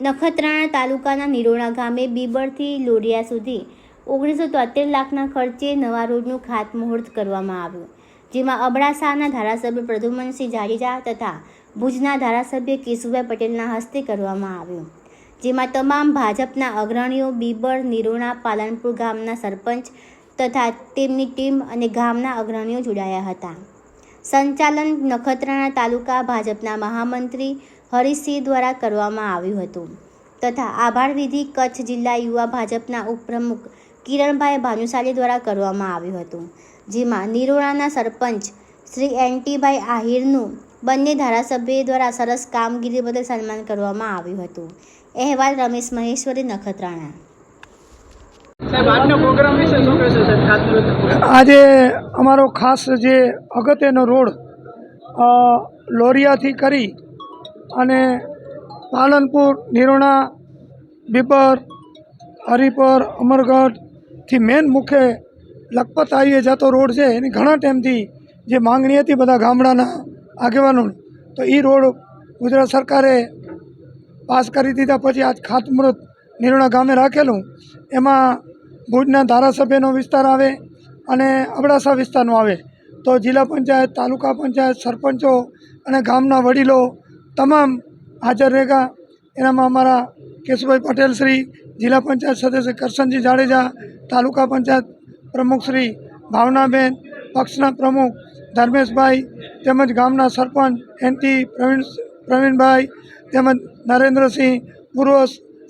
નખત્રાણા તાલુકાના નિરોણા ગામે બીબરથી લોરિયા સુધી ઓગણીસો તોતેર લાખના ખર્ચે નવા રોડનું ખાતમુહૂર્ત કરવામાં આવ્યું, જેમાં અબડાસાના ધારાસભ્ય પ્રદ્યુમનસિંહ જાડેજા તથા ભુજના ધારાસભ્ય કેશુભાઈ પટેલના હસ્તે કરવામાં આવ્યું, જેમાં તમામ ભાજપના અગ્રણીઓ બીબર, નિરોણા, પાલનપુર ગામના સરપંચ તથા તેમની ટીમ અને ગામના અગ્રણીઓ જોડાયા હતા. સંચાલન નખત્રાણા તાલુકા ભાજપના મહામંત્રી હરીશસિંહ દ્વારા કરવામાં આવ્યું હતું. તથા આભાર વિધિ કચ્છ જિલ્લા યુવા ભાજપના ઉપપ્રમુખ કિરણભાઈ ભાનુશાલી દ્વારા કરવામાં આવ્યું હતું. જેમાં નિરોણાના સરપંચ શ્રી એન્ટીભાઈ આહિરનું બંને ધારાસભ્ય દ્વારા સરસ કામગીરી બદલ સન્માન કરવામાં આવ્યું હતું. અહેવાલ રમેશ મહેશ્વરી નખત્રાણા. આજે અમારો ખાસ જે અગત્યનો રોડ લોરિયાથી કરી અને પાલનપુર, નિરોણા, બીપર, હરિપર અમરગઢથી મેન મુખ્ય લખપત હાઈવે જતો રોડ છે. એની ઘણા ટાઈમથી જે માંગણી હતી બધા ગામડાના આગેવાનોની તો એ રોડ ગુજરાત સરકારે પાસ કરી દીધા. પછી આજ ખાતમુહૂર્ત નિરોણા ગામે રાખેલું. એમાં ભુજના ધારાસભ્યનો વિસ્તાર આવે અને અબડાસા વિસ્તારનો આવે. તો જિલ્લા પંચાયત, તાલુકા પંચાયત, સરપંચો અને ગામના વડીલો તમામ હાજર રહેગા. એનામાં અમારા કેશુભાઈ પટેલ શ્રી, જિલ્લા પંચાયત સદસ્ય કરશનજી જાડેજા, તાલુકા પંચાયત પ્રમુખ શ્રી ભાવનાબેન, પક્ષના પ્રમુખ ધર્મેશભાઈ, તેમજ ગામના સરપંચ એનટી પ્રવીણ, પ્રવીણભાઈ, તેમજ નરેન્દ્રસિંહ પૂર્વ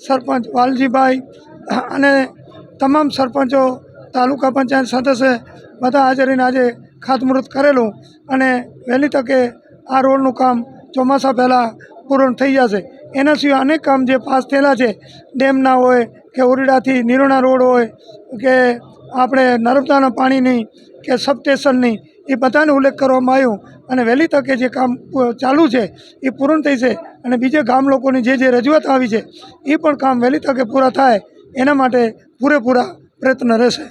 સરપંચ વાલજીભાઈ અને તમામ સરપંચો, તાલુકા પંચાયત સદસ્ય બધા હાજરીને આજે ખાતમુહૂર્ત કરેલું અને વહેલી તકે આ રોડનું કામ ચોમાસા પહેલાં પૂર્ણ થઈ જશે. એના સિવાય અનેક કામ જે પાસ થયેલા છે, ડેમના હોય કે ઓરડાથી નિરોણા રોડ હોય કે આપણે નર્મદાના પાણીની કે સબસ્ટેશનની એ બધાને ઉલ્લેખ કરવામાં આવ્યો અને વહેલી તકે જે કામ ચાલુ છે, એ પૂર્ણ થઈ છે અને બીજે ગામ લોકોની જે જે રજૂઆત આવી છે, એ પણ કામ વહેલી તકે પૂરા થાય, એના માટે પૂરેપૂરા પ્રયત્ન રહેશે.